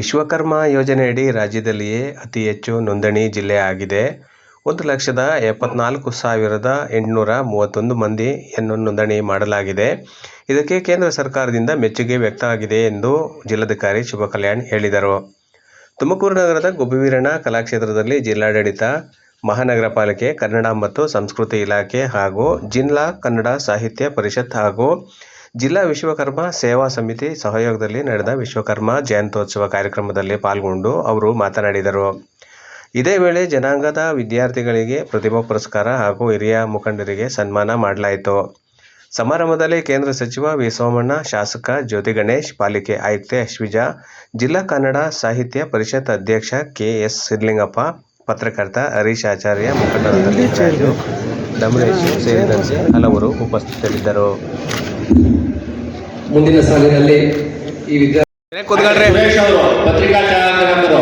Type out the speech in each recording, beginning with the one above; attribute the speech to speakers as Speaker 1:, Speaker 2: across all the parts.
Speaker 1: ವಿಶ್ವಕರ್ಮ ಯೋಜನೆಯಡಿ ರಾಜ್ಯದಲ್ಲಿಯೇ ಅತಿ ಹೆಚ್ಚು ನೋಂದಣಿ ಜಿಲ್ಲೆ ಆಗಿದೆ. ಒಂದು ಲಕ್ಷದ ಎಪ್ಪತ್ನಾಲ್ಕು ಸಾವಿರದ ಎಂಟುನೂರ ಮೂವತ್ತೊಂದು ಮಂದಿಯನ್ನು ನೋಂದಣಿ ಮಾಡಲಾಗಿದೆ. ಇದಕ್ಕೆ ಕೇಂದ್ರ ಸರ್ಕಾರದಿಂದ ಮೆಚ್ಚುಗೆ ವ್ಯಕ್ತವಾಗಿದೆ ಎಂದು ಜಿಲ್ಲಾಧಿಕಾರಿ ಶುಭಕಲ್ಯಾಣ್ ಹೇಳಿದರು. ತುಮಕೂರು ನಗರದ ಗುಬ್ಬಿವೀರಣ ಕಲಾಕ್ಷೇತ್ರದಲ್ಲಿ ಜಿಲ್ಲಾಡಳಿತ, ಮಹಾನಗರ ಪಾಲಿಕೆ, ಕನ್ನಡ ಮತ್ತು ಸಂಸ್ಕೃತಿ ಇಲಾಖೆ ಹಾಗೂ ಜಿಲ್ಲಾ ಕನ್ನಡ ಸಾಹಿತ್ಯ ಪರಿಷತ್ ಹಾಗೂ ಜಿಲ್ಲಾ ವಿಶ್ವಕರ್ಮ ಸೇವಾ ಸಮಿತಿ ಸಹಯೋಗದಲ್ಲಿ ನಡೆದ ವಿಶ್ವಕರ್ಮ ಜಯಂತ್ಯೋತ್ಸವ ಕಾರ್ಯಕ್ರಮದಲ್ಲಿ ಪಾಲ್ಗೊಂಡು ಅವರು ಮಾತನಾಡಿದರು. ಇದೇ ವೇಳೆ ಜನಾಂಗದ ವಿದ್ಯಾರ್ಥಿಗಳಿಗೆ ಪ್ರತಿಭಾ ಪುರಸ್ಕಾರ ಹಾಗೂ ಹಿರಿಯ ಮುಖಂಡರಿಗೆ ಸನ್ಮಾನ ಮಾಡಲಾಯಿತು. ಸಮಾರಂಭದಲ್ಲಿ ಕೇಂದ್ರ ಸಚಿವ ವಿ. ಸೋಮಣ್ಣ, ಶಾಸಕ ಜ್ಯೋತಿ ಗಣೇಶ್ ಪಾಲಿಕೆ ಆಯುಕ್ತೆ ಅಶ್ವಿಜಾ, ಜಿಲ್ಲಾ ಕನ್ನಡ ಸಾಹಿತ್ಯ ಪರಿಷತ್ ಅಧ್ಯಕ್ಷ ಕೆ. ಎಸ್. ಸಿದ್ದಲಿಂಗಪ್ಪ, ಪತ್ರಕರ್ತ ಹರೀಶ್ ಆಚಾರ್ಯ, ಮುಖಂಡರಾದ ಮಲ್ಲಿಕಾರ್ಜುನ, ದಮಲೇಶ್ ಸೇರಿದಂತೆ ಹಲವರು ಉಪಸ್ಥಿತರಿದ್ದರು.
Speaker 2: ಮುಂದಿನ ಸಾಲಿನಲ್ಲಿ ಈ ವಿದ್ಯಾರ್ಥಿ
Speaker 3: ಪತ್ರಿಕಾ ಅವರು ಪತ್ರಿಕಾ ಛಾಯಾಗ್ರಾಹಕರು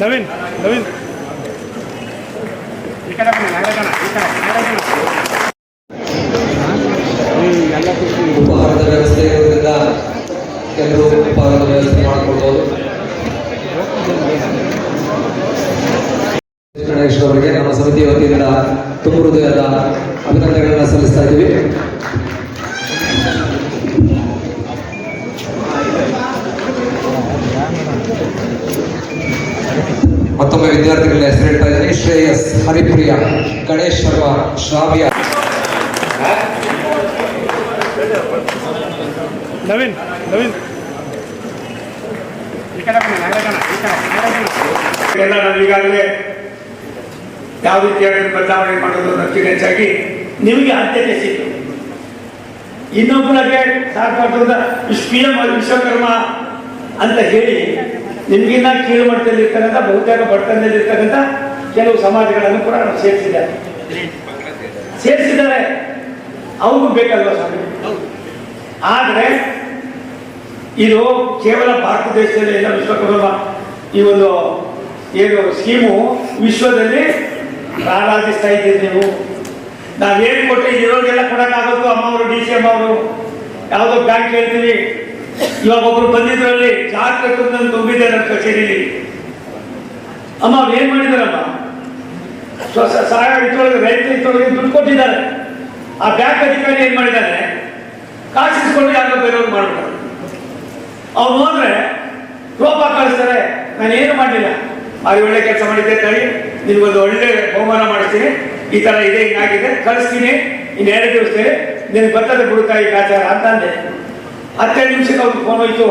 Speaker 4: ನವೀನ್ ನವೀನ್. ಈ ಕಡೆ ಬನ್ನಿ ನಾಗರಾಜಣ್ಣ ಈ ಕಡೆ ನಾಗರಾಜಣ್ಣ
Speaker 2: ಉಪಹಾರದ ವ್ಯವಸ್ಥೆ ಇರೋದ್ರಿಂದ ಕೆಲವು ಉಪಹಾರದ ವ್ಯವಸ್ಥೆ ಮಾಡಿಕೊಳ್ಬೋದು. ಗಣೇಶ್ ಅವರಿಗೆ ನಮ್ಮ ಸಮಿತಿ ವತಿಯಿಂದ ತುಂಬ ಹೃದಯದ ಅಭಿನಂದನೆಗಳನ್ನ ಸಲ್ಲಿಸ್ತಾ ಇದ್ದೀವಿ. ವಿದ್ಯಾರ್ಥಿಗಳ ಹೆಸರು ಹೇಳ್ತಾ ಇದ್ದೀನಿ. ಶ್ರೇಯಸ್ ಹರಿಪ್ರಿಯ ಗಣೇಶ್ ಶರ್ಮಾ ಶ್ರಾವ್ಯ.
Speaker 4: ನವೀನ್ ನವೀನ್.
Speaker 5: ಎಲ್ಲ ಈಗಾಗಲೇ ಯಾವ ರೀತಿಯಾಗಿ ಬದಲಾವಣೆ ಮಾಡೋದು ಅನ್ನೋದಕ್ಕಿಂತ ಹೆಚ್ಚಾಗಿ ನಿಮಗೆ ಆದ್ಯತೆ ಸಿಕ್ತು. ಇನ್ನೊಬ್ಬರಿಗೆ ಸಾಕಾಗ್ತದ ವಿಶ್ವಕರ್ಮ ಅಂತ ಹೇಳಿ ನಿಮಗಿನ್ನ ಕೀಳು ಮಟ್ಟದಲ್ಲಿ ಇರ್ತಕ್ಕಂಥ ಬಹುತೇಕ ಬಡತನದಲ್ಲಿ ಇರ್ತಕ್ಕಂಥ ಕೆಲವು ಸಮಾಜಗಳನ್ನು ಕೂಡ ನಾವು ಸೇರಿಸಿದ್ದಾರೆ. ಸೇರಿಸಿದ್ದಾರೆ. ಅವ್ರಿಗೂ ಬೇಕಲ್ವ ಸ್ವಾಮಿ? ಆದರೆ ಇದು ಕೇವಲ ಭಾರತ ದೇಶದಲ್ಲಿ ಎಲ್ಲ ವಿಶ್ವಕರ್ಮ ಈ ಒಂದು ಏನು ಸ್ಕೀಮು ವಿಶ್ವದಲ್ಲಿ ರಾರಾಜಿಸ್ತಾ ಇದ್ದೀರಿ ನೀವು. ನಾವೇನು ಕೊಟ್ಟರೆ ಇರೋರಿಗೆಲ್ಲ ಕೊಡೋಕ್ಕಾಗುತ್ತೋ ಅಮ್ಮವರು, ಡಿ ಸಿ ಅಮ್ಮ ಅವರು ಯಾವುದೋ ಬ್ಯಾಂಕ್ ಹೇಳ್ತೀವಿ. ಇವಾಗ ಒಬ್ರು ಬಂದಿದ್ರಲ್ಲಿ ಜಾತ್ರೆ ತಂದು ತುಂಬಿದೆ ನನ್ನ ಕಚೇರಿಲಿ. ಅಮ್ಮ ಏನು ಮಾಡಿದಾರಮ್ಮ? ಸಹಾಯ ಇಟ್ಟೊಳಗೆ ರೈತ ಇಟ್ಟೊಳಗೆ ದುಡ್ಡು ಕೊಟ್ಟಿದ್ದಾರೆ. ಆ ಬ್ಯಾಂಕ್ ಅಧಿಕಾರಿ ಏನು ಮಾಡಿದ್ದಾರೆ? ಕಾಸಿಸ್ಕೊಂಡು ಯಾರೋ ಬೇರೆಯವ್ರು ಮಾಡ್ತಾರೆ ಅವ್ರು ಹೋದ್ರೆ ಲೋಪ ಕಳಿಸ್ತಾರೆ, ನಾನು ಏನು ಮಾಡಲಿಲ್ಲ. ಅದು ಒಳ್ಳೆ ಕೆಲಸ ಮಾಡಿದ್ದೆ ತಳಿ ನಿಮ್ಗೊಂದು ಒಳ್ಳೆ ಬಹುಮಾನ ಮಾಡಿಸ್ತೀನಿ. ಈ ತರ ಇದೆ ಹಿಂಗಾಗಿದೆ ಕಳಿಸ್ತೀನಿ. ಇನ್ನು ಎರಡು ದಿವಸದಲ್ಲಿ ನಿನ್ ಬರ್ತದೆ ಗುಡುಕಾಯಿ ಕಾಚಾರ ಅಂತ ಅಂದೆ. ಹತ್ತೈದು ನಿಮಿಷಕ್ಕೆ ಅವ್ರಿಗೆ ಫೋನ್ ಹೋಯ್ತು.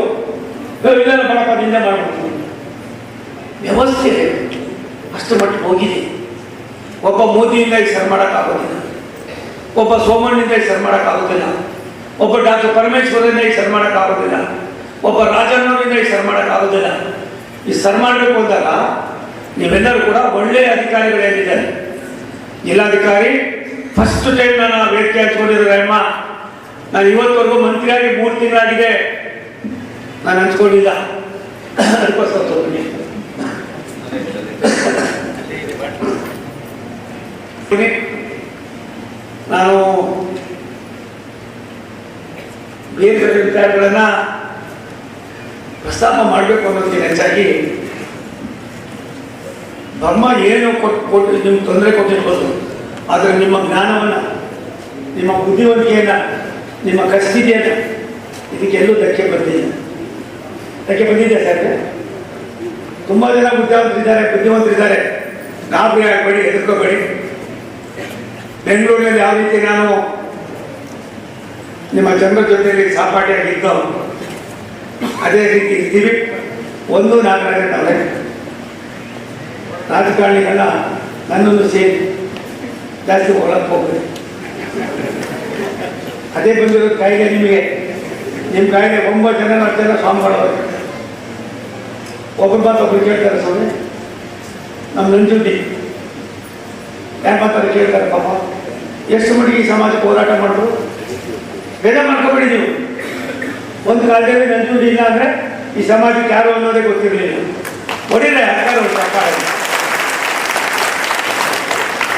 Speaker 5: "ಏ, ಇಲ್ಲ ಬಡಪದಿಂದ ನಿಂದೆ ಮಾಡ್ಬಿಡ್ತೀನಿ ವ್ಯವಸ್ಥೆ ಅಷ್ಟು ಮಟ್ಟಿಗೆ ಹೋಗಿದೆ. ಒಬ್ಬ ಮೋದಿಯಿಂದ ಈಗ ಸರ್ ಮಾಡೋಕ್ಕಾಗೋದಿಲ್ಲ ಒಬ್ಬ ಸೋಮಣ್ಣಿಂದ ಈಗ ಸರ್ ಮಾಡೋಕ್ಕಾಗೋದಿಲ್ಲ ಒಬ್ಬ ಡಾಕ್ಟರ್ ಪರಮೇಶ್ವರಿಂದ ಈಗ ಸರ್ ಮಾಡೋಕ್ಕಾಗೋದಿಲ್ಲ ಒಬ್ಬ ರಾಜಣ್ಣವರಿಂದ ಈಗ ಸರ್ ಮಾಡೋಕ್ಕಾಗೋದಿಲ್ಲ ಈ ಸರ್ ಮಾಡಬೇಕು ಅಂದಾಗ ನೀವೆಲ್ಲರೂ ಕೂಡ ಒಳ್ಳೆಯ ಅಧಿಕಾರಿಗಳೇನಿದ್ದಾರೆ ಜಿಲ್ಲಾಧಿಕಾರಿ ಫಸ್ಟ್ ಟೈಮ್ ನಾನು ವೇದಿಕೆ ಹಚ್ಕೊಂಡಿರೋ ಅಮ್ಮ. ನಾನು ಇವತ್ತವರೆಗೂ ಮಂತ್ರಿಯಾಗಿ ಮೂರು ತಿಂಗಳಾಗಿದೆ. ನಾನು ಹಂಚ್ಕೊಂಡಿಲ್ಲ ಅದಕ್ಕೋಸ್ಕರ ತಗೊಂಡಿದ್ದೆ ನಾನು ಬೇರೆ ಬೇರೆ ವಿಚಾರಗಳನ್ನ ಪ್ರಸ್ತಾಪ ಮಾಡಬೇಕು ಅನ್ನೋದಕ್ಕೆ ಹೆಚ್ಚಾಗಿ ಬ್ರಹ್ಮ ಏನು ಕೊಟ್ಟು ಕೊಟ್ಟು ನಿಮ್ಗೆ ತೊಂದರೆ ಕೊಟ್ಟಿರ್ಬೋದು, ಆದರೆ ನಿಮ್ಮ ಜ್ಞಾನವನ್ನು, ನಿಮ್ಮ ಬುದ್ಧಿವಂತಿಕೆಯನ್ನು ನಿಮ್ಮ ಕಸ್ತಿದೆಯನ್ನು ಇದಕ್ಕೆಲ್ಲೂ ಧಕ್ಕೆ ಬಂದಿದೆ ಧಕ್ಕೆ ಬಂದಿದೆ ಸರ್ ತುಂಬ ಜನ ಬುದ್ಧಿವಂತರಿದ್ದಾರೆ ಬುದ್ಧಿವಂತರಿದ್ದಾರೆ. ಗಾಬರಿ ಆಗಬೇಡಿ, ಹೆದರ್ಕೋಬೇಡಿ. ಬೆಂಗಳೂರಿನಲ್ಲಿ ಯಾವ ರೀತಿ ನಾನು ನಿಮ್ಮ ಜನರ ಜೊತೆಯಲ್ಲಿ ಸಾಪಾಟಿಯಾಗಿದ್ದೋ ಅದೇ ರೀತಿ ಇದ್ದೀವಿ. ಒಂದು ನಾಲ್ಕು ತಲೆ ರಾಜಕಾರಣಿಗಳ ನನ್ನನ್ನು ಸೇರಿ ಜಾಸ್ತಿ ಹೊರಕ್ಕೆ ಹೋಗ್ಬೇಡಿ. ಅದೇ ಬಂದಿರೋ ಕಾಯಿಲೆ ನಿಮಗೆ, ನಿಮ್ಮ ಕಾಯಿಲೆ ಒಂಬತ್ತು ಜನ, ಹತ್ತು ಜನ ಸ್ವಾಮಿಗಳವರು ಒಬ್ಬರು ಮಾತು ಒಬ್ರು ಕೇಳ್ತಾರೆ ಸ್ವಾಮಿ. ನಮ್ಮ ನಂಜುಂಡಿ. ಯಾಕಂತಾರೆ ಕೇಳ್ತಾರೆ ಪಾಪ. ಎಷ್ಟು ಮಟ್ಟಿಗೆ ಈ ಸಮಾಜಕ್ಕೆ ಹೋರಾಟ ಮಾಡಿದ್ರು? ಭೇದ ಮಾಡ್ಕೊಬೇಡಿ ನೀವು. ಒಂದು ಕಾಲದಲ್ಲಿ ನಂಜುಂಡಿ ಇಲ್ಲ ಅಂದರೆ ಈ ಸಮಾಜಕ್ಕೆ ಯಾರು ಅನ್ನೋದೇ ಗೊತ್ತಿರಲಿಲ್ಲ. ಹೊಡಿಲ್ಲ ಯಾರು ಸರ್ಕಾರ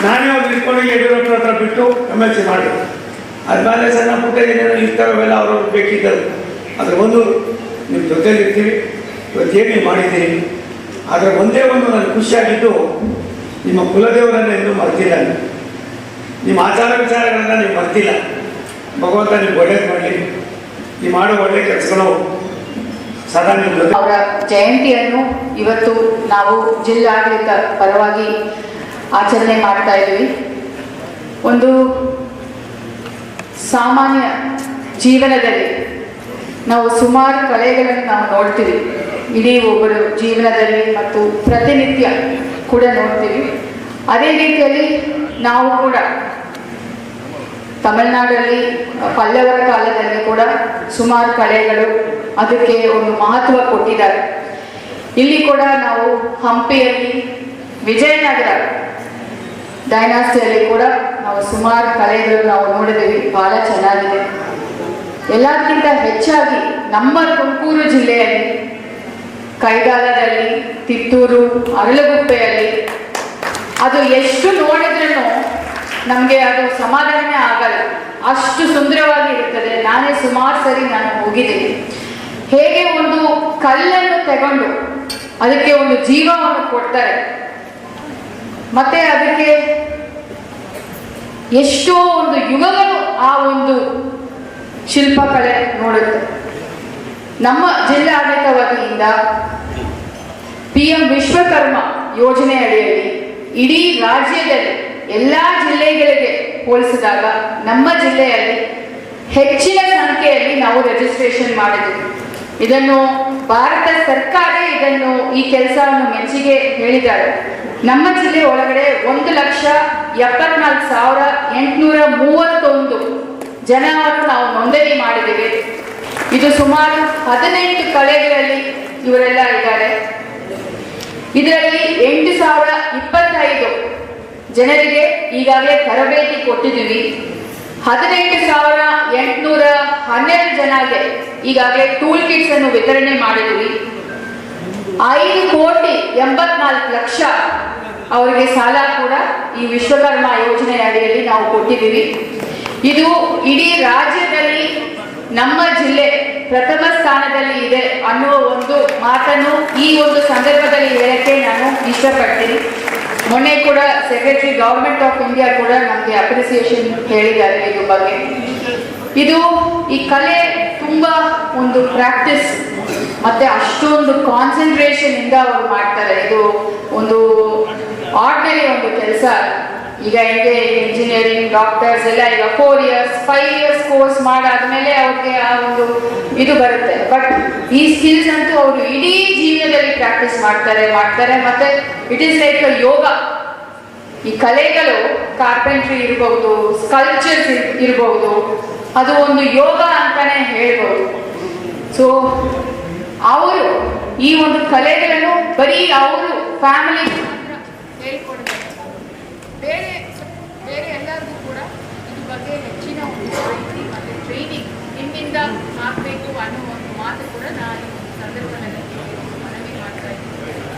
Speaker 5: ನಾನೇ ಅವ್ರು ಇಟ್ಕೊಂಡು ಯಡಿಯೂರಪ್ಪನ ಹತ್ರ ಬಿಟ್ಟು ಎಂ ಎಲ್ ಸಿ ಮಾಡಿ ಅದ್ಮೇಲೆ ಸಣ್ಣ ಪುಟ್ಟ ಏನೇನೋ ಇರ್ತಾರವೆಲ್ಲ ಅವ್ರವ್ರು ಬೇಕಿದ್ದಾರೆ. ಅದ್ರ ಒಂದು ನಿಮ್ಮ ಜೊತೆ ಇರ್ತೀವಿ ಇವತ್ತೇನು ಮಾಡಿದ್ದೀನಿ ಆದರೆ ಒಂದೇ ಒಂದು ನನಗೆ ಖುಷಿಯಾಗಿದ್ದು, ನಿಮ್ಮ ಕುಲದೇವರನ್ನು ಇನ್ನೂ ಮರ್ತಿಲ್ಲ. ನಿಮ್ಮ ಆಚಾರ ವಿಚಾರಗಳನ್ನು ನೀವು ಮರ್ತಿಲ್ಲ. ಭಗವಂತ ನಿಮ್ಗೆ ಒಳ್ಳೇದು ಮಾಡಲಿ. ನೀವು ಮಾಡೋ ಒಳ್ಳೆ ಕೆಲಸಗಳು ಸದಾ ನಿಮ್ಮ ಜೊತೆ
Speaker 6: ಅವರ ಜಯಂತಿಯನ್ನು ಇವತ್ತು ನಾವು ಜಿಲ್ಲಾಡಳಿತ ಪರವಾಗಿ ಆಚರಣೆ ಮಾಡ್ತಾ ಇದ್ದೀವಿ ಒಂದು ಸಾಮಾನ್ಯ ಜೀವನದಲ್ಲಿ ನಾವು ಸುಮಾರು ಕಲೆಗಳನ್ನು ನಾವು ನೋಡ್ತೀವಿ. ಇಡೀ ಒಬ್ಬರು ಜೀವನದಲ್ಲಿ ಮತ್ತು ಪ್ರತಿನಿತ್ಯ ಕೂಡ ನೋಡ್ತೀವಿ. ಅದೇ ರೀತಿಯಲ್ಲಿ ನಾವು ಕೂಡ ತಮಿಳುನಾಡಲ್ಲಿ, ಪಲ್ಲವರ ಕಾಲದಲ್ಲಿ ಕೂಡ ಸುಮಾರು ಕಲೆಗಳು ಅದಕ್ಕೆ ಒಂದು ಮಹತ್ವ ಕೊಟ್ಟಿದ್ದಾರೆ. ಇಲ್ಲಿ ಕೂಡ ನಾವು ಹಂಪಿಯಲ್ಲಿ ವಿಜಯನಗರ ಡೈನಾಸ್ಟಿಯಲ್ಲಿ ಕೂಡ ನಾವು ಸುಮಾರು ಕಲೆಗಳು ನಾವು ನೋಡಿದ್ದೀವಿ. ಬಹಳ ಚೆನ್ನಾಗಿದೆ. ಎಲ್ಲಕ್ಕಿಂತ ಹೆಚ್ಚಾಗಿ ನಮ್ಮ ತುಮಕೂರು ಜಿಲ್ಲೆಯಲ್ಲಿ, ಕೈಗಾಲದಲ್ಲಿ, ತಿತ್ತೂರು, ಅರಳಗುಪ್ಪೆಯಲ್ಲಿ, ಅದು ಎಷ್ಟು ನೋಡಿದ್ರೂ ನಮಗೆ ಅದು ಸಮಾಧಾನನೇ ಆಗಲ್ಲ. ಅಷ್ಟು ಸುಂದರವಾಗಿ ಇರುತ್ತದೆ ನಾನೇ ಸುಮಾರು ಸರಿ ನಾನು ಹೋಗಿದ್ದೀನಿ. ಹೇಗೆ ಒಂದು ಕಲ್ಲನ್ನು ತಗೊಂಡು ಅದಕ್ಕೆ ಒಂದು ಜೀವವನ್ನು ಕೊಡ್ತಾರೆ. ಮತ್ತೆ ಅದಕ್ಕೆ ಎಷ್ಟೋ ಒಂದು ಯುಗಗಳು ಆ ಒಂದು ಶಿಲ್ಪಕಲೆ ನೋಡುತ್ತೆ. ನಮ್ಮ ಜಿಲ್ಲಾಡಳಿತ ವತಿಯಿಂದ ಪಿ ಎಂ ವಿಶ್ವಕರ್ಮ ಯೋಜನೆ ಅಡಿಯಲ್ಲಿ ಇಡೀ ರಾಜ್ಯದಲ್ಲಿ ಎಲ್ಲ ಜಿಲ್ಲೆಗಳಿಗೆ ಹೋಲಿಸಿದಾಗ ನಮ್ಮ ಜಿಲ್ಲೆಯಲ್ಲಿ ಹೆಚ್ಚಿನ ಸಂಖ್ಯೆಯಲ್ಲಿ ನಾವು ರಿಜಿಸ್ಟ್ರೇಷನ್ ಮಾಡಿದ್ವಿ. ಇದನ್ನು ಭಾರತ ಸರ್ಕಾರ ಇದನ್ನು ಈ ಕೆಲಸವನ್ನು ಮೆಚ್ಚುಗೆ ಹೇಳಿದ್ದಾರೆ. ನಮ್ಮ ಜಿಲ್ಲೆ ಒಳಗಡೆ ಒಂದು ಲಕ್ಷ ಎಪ್ಪತ್ನಾಲ್ಕು ಸಾವಿರ ಎಂಟುನೂರ ಮೂವತ್ತೊಂದು ಜನವನ್ನು ನಾವು ನೋಂದಣಿ ಮಾಡಿದ್ದೇವೆ. ಇದು ಸುಮಾರು ಹದಿನೆಂಟು ಕಲೆಗಳಲ್ಲಿ ಇವರೆಲ್ಲ ಇದ್ದಾರೆ. ಇದರಲ್ಲಿ ಎಂಟು ಸಾವಿರ ಇಪ್ಪತ್ತೈದು ಜನರಿಗೆ ಈಗಾಗಲೇ ತರಬೇತಿ ಕೊಟ್ಟಿದ್ದೀವಿ. ಹದಿನೆಂಟು ಸಾವಿರ ಎಂಟುನೂರ ಹನ್ನೆರಡು ಜನಗೆ ಈಗಾಗಲೇ ಟೂಲ್ ಕಿಟ್ಸ್ ಅನ್ನು ವಿತರಣೆ ಮಾಡಿದ್ದೀವಿ. ಐದು ಕೋಟಿ ಅವರಿಗೆ ಸಾಲ ಕೂಡ ಈ ವಿಶ್ವಕರ್ಮ ಯೋಜನೆ ಅಡಿಯಲ್ಲಿ ನಾವು ಕೊಟ್ಟಿದ್ದೀವಿ. ಇದು ಇಡೀ ರಾಜ್ಯದಲ್ಲಿ ನಮ್ಮ ಜಿಲ್ಲೆ ಪ್ರಥಮ ಸ್ಥಾನದಲ್ಲಿ ಇದೆ ಅನ್ನುವ ಒಂದು ಮಾತನ್ನು ಈ ಒಂದು ಸಂದರ್ಭದಲ್ಲಿ ಹೇಳಕ್ಕೆ ನಾನು ಇಷ್ಟಪಡ್ತೀನಿ. ಮೊನ್ನೆ ಕೂಡ ಸೆಕ್ರೆಟರಿ ಗೌರ್ಮೆಂಟ್ ಆಫ್ ಇಂಡಿಯಾ ಕೂಡ ನಮಗೆ ಅಪ್ರಿಸಿಯೇಷನ್ ಹೇಳಿದ್ದಾರೆ ಇದ್ರ ಬಗ್ಗೆ. ಇದು ಈ ಕಲೆ ತುಂಬ ಒಂದು ಪ್ರಾಕ್ಟೀಸ್ ಮತ್ತೆ ಅಷ್ಟೊಂದು ಕಾನ್ಸಂಟ್ರೇಷನ್ ಇಂದ ಅವರು ಮಾಡ್ತಾರೆ. ಇದು ಒಂದು ಆರ್ಡಿನರಿ ಒಂದು ಕೆಲಸ. ಈಗ ಹಿಂಗೆ ಇಂಜಿನಿಯರಿಂಗ್ ಡಾಕ್ಟರ್ಸ್ ಎಲ್ಲ ಈಗ four years five years course ಮಾಡಾದ್ಮೇಲೆ ಅವ್ರಿಗೆ ಆ ಒಂದು ಇದು ಬರುತ್ತೆ. ಬಟ್ ಈ ಸ್ಕಿಲ್ಸ್ ಅಂತೂ ಅವರು ಇಡೀ ಜೀವನದಲ್ಲಿ ಪ್ರಾಕ್ಟೀಸ್ ಮಾಡ್ತಾರೆ ಮಾಡ್ತಾರೆ. ಮತ್ತೆ ಇಟ್ ಈಸ್ ಲೈಕ್ ಯೋಗ ಈ ಕಲೆಗಳು ಕಾರ್ಪೆಂಟ್ರಿ ಇರಬಹುದು ಸ್ಕಲ್ಚರ್ಸ್ ಇರಬಹುದು ಅದು ಒಂದು ಯೋಗ ಅಂತಾನೆ ಹೇಳ್ಬೋದು. ಸೊ ಅವರು ಈ ಒಂದು ಕಲೆಗಳನ್ನು ಬರೀ ಅವರು ಫ್ಯಾಮಿಲಿ ಹೇಳಿಕೊಡ್ಬೇಕು ಬೇರೆ ಬೇರೆ ಎಲ್ಲರಿಗೂ ಕೂಡ ಇದ್ರ ಬಗ್ಗೆ ಹೆಚ್ಚಿನ ಮಾಹಿತಿ ಮತ್ತು ಟ್ರೈನಿಂಗ್ ನಿಮ್ಮಿಂದ ಆಗಬೇಕು ಅನ್ನೋ ಒಂದು ಮಾತು ಕೂಡ ನಾನು ಸಂದರ್ಭದಲ್ಲಿ ಮನವಿ ಮಾಡ್ತಾ ಇದ್ದೀನಿ.